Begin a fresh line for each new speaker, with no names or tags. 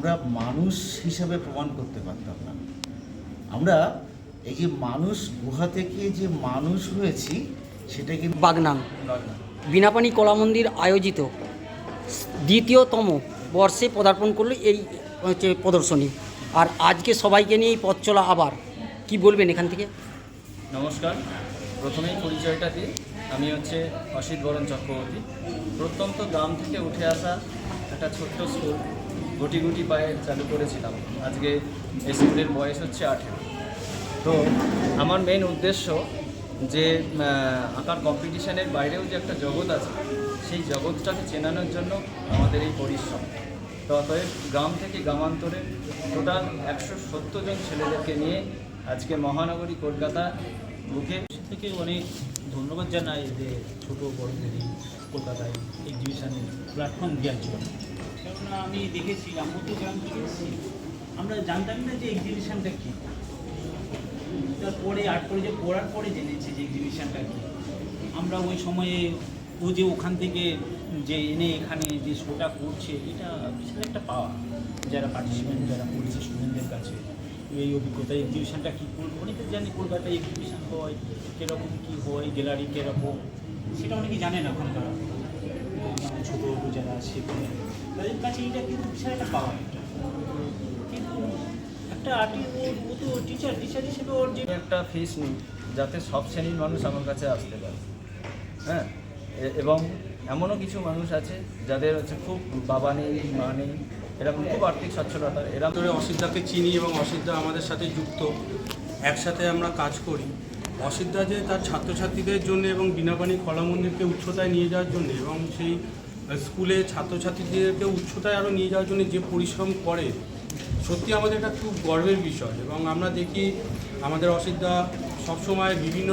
আমরা মানুষ হিসাবে প্রমাণ করতে পারতাম না। আমরা এই যে মানুষ গুহা থেকে যে মানুষ হয়েছি সেটাকে
বাগনান। বিনাপানি কলা মন্দির আয়োজিত। দ্বিতীয়তম বর্ষে পদার্পণ করল এই হচ্ছে প্রদর্শনী। আর আজকে সবাইকে নিয়ে এই পথ চলা আবার। কি বলবেন এখান থেকে?
নমস্কার। প্রথমেই পরিচয়টা দিই। আমি হচ্ছে অসিত বরণ চক্রবর্তী। প্রত্যন্ত গ্রাম থেকে উঠে আসা একটা ছোট্ট স্কুল। গুটি গুটি পায়ে চালু করেছিলাম। আজকে এই স্কুলের বয়স হচ্ছে আঠেরো। তো আমার মেন উদ্দেশ্য যে আঁকার কম্পিটিশনের বাইরেও যে একটা জগৎ আছে, সেই জগৎটাকে চেনানোর জন্য আমাদের এই পরিশ্রম। তো অতএব গ্রাম থেকে গ্রামান্তরে টোটাল একশো সত্তর জন ছেলেদেরকে নিয়ে আজকে মহানগরী কলকাতা বুকে
থেকে অনেক ধন্যবাদ জানাই যে ছোটো বড়দেরই কলকাতায় এক্সিবিশানে প্ল্যাটফর্ম দেওয়ার জন্য। কেননা আমি দেখেছি আমরা তো গ্রাম থেকে আমরা জানতাম না যে এক্সিবিশানটা কী। তারপরে আর্ট কলেজে পড়ার পরে জেনেছি যে এক্সিবিশানটা কী। আমরা ওই সময়ে ও যে ওখান থেকে যে এনে এখানে যে শোটা করছে, এটা বিশাল একটা পাওয়া। যারা পার্টিসিপেন্ট যারা করছে স্টুডেন্টদের কাছে, এই অভিজ্ঞতা এক্সিবিশানটা কী করব? অনেকে জানি কলকাতায় এক্সিবিশান হয়, কীরকম কী হয় গ্যালারি কীরকম? সেটা অনেকে জানে না ওখানকার। ছোটো যারা আছে তাদের কাছে এটা কিন্তু বিশাল একটা পাওয়া কিন্তু একটা ও তো টিচার টিচার হিসেবে ওর যে
একটা ফিস নিই যাতে সব শ্রেণির মানুষ আমার কাছে আসতে পারে হ্যাঁ এবং এমনও কিছু মানুষ আছে যাদের হচ্ছে খুব বাবা নেই মা নেই এরকম খুব আর্থিক সচ্ছলতা এরা
ধরে অসিদ্ধাকে চিনি এবং অসিদ্ধা আমাদের সাথে যুক্ত একসাথে আমরা কাজ করি। অসিদ্ধা যে তার ছাত্রছাত্রীদের জন্য এবং বিনাপানি কলা মন্দিরকে উচ্চতায় নিয়ে যাওয়ার জন্য এবং সেই স্কুলে ছাত্রছাত্রীদেরকে উচ্চতায় আরও নিয়ে যাওয়ার জন্য যে পরিশ্রম করে, সত্যি আমাদের একটা খুব গর্বের বিষয় এবং আমরা দেখি আমাদের অসিদ্ধা সবসময় বিভিন্ন